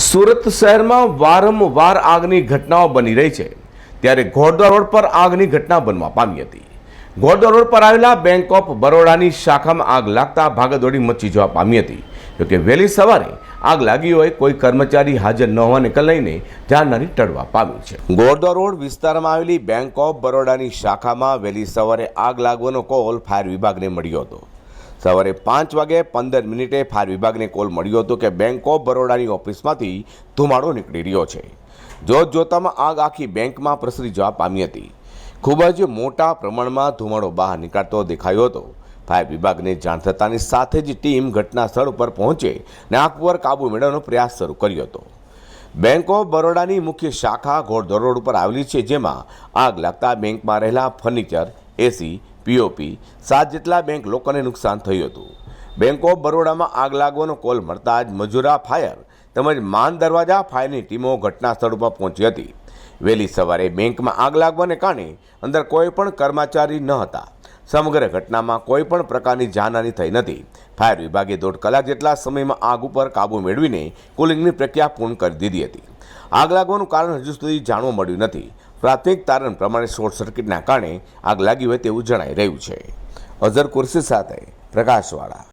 સુરત શહેરમાં વારંવાર આગની ઘટનાઓ બની રહી છે. ત્યારે ઘોડદા રોડ પર આગની ઘટના બનવા પામી હતી. ઘોડદા રોડ પર આવેલા બેંક ઓફ બરોડાની શાખામાં આગ લાગતા ભાગદોડી મચી જવા પામી હતી. જોકે વહેલી સવારે આગ લાગી હોય કોઈ કર્મચારી હાજર ન હોવાને લઈને જાનહાની ટળવા પામી છે. ઘોડદા રોડ વિસ્તારમાં આવેલી બેંક ઓફ બરોડાની શાખામાં વહેલી સવારે આગ લાગવાનો કોલ ફાયર વિભાગને મળ્યો હતો. સવારે પાંચ વાગે પંદર મિનિટે ફાયર વિભાગને કોલ મળ્યો હતો કે બેંક ઓફ બરોડાની ઓફિસમાંથી ધુમાડો નીકળી રહ્યો છે. જોત જોતામાં આગ આખી બેંકમાં પ્રસરી જવા પામી હતી. ખૂબ જ મોટા પ્રમાણમાં ધુમાડો બહાર નીકળતો દેખાયો હતો. ફાયર વિભાગને જાણ થતાની સાથે જ ટીમ ઘટના સ્થળ ઉપર પહોંચે ને આગ પર કાબૂ મેળવવાનો પ્રયાસ શરૂ કર્યો હતો. બેંક ઓફ બરોડાની મુખ્ય શાખા ઘોડદોડ રોડ ઉપર આવેલી છે, જેમાં આગ લાગતા બેંકમાં રહેલા ફર્નિચર એસી પીઓપી સાત જેટલા બેંક લોકોને નુકસાન થયું હતું. બેંક ઓફ બરોડામાં આગ લાગવાનો કોલ મળતા જ મજૂરા ફાયર તેમજ માન દરવાજા ફાયરની ટીમો ઘટના સ્થળ ઉપર પહોંચી હતી. વહેલી સવારે બેંકમાં આગ લાગવાને કારણે અંદર કોઈ પણ કર્મચારી ન હતા. સમગ્ર ઘટનામાં કોઈ પણ પ્રકારની જાનહાની થઈ નથી. ફાયર વિભાગે દોઢ કલાક જેટલા સમયમાં આગ ઉપર કાબૂ મેળવીને કુલિંગની પ્રક્રિયા પૂર્ણ કરી દીધી હતી. આગ લાગવાનું કારણ હજુ સુધી જાણવા મળ્યું નથી. પ્રાથમિક તારણ પ્રમાણે શોર્ટ સર્કિટના કારણે આગ લાગી હોય તેવું જણાઈ રહ્યું છે. અઝર કુર્સી સાથે પ્રકાશવાળા.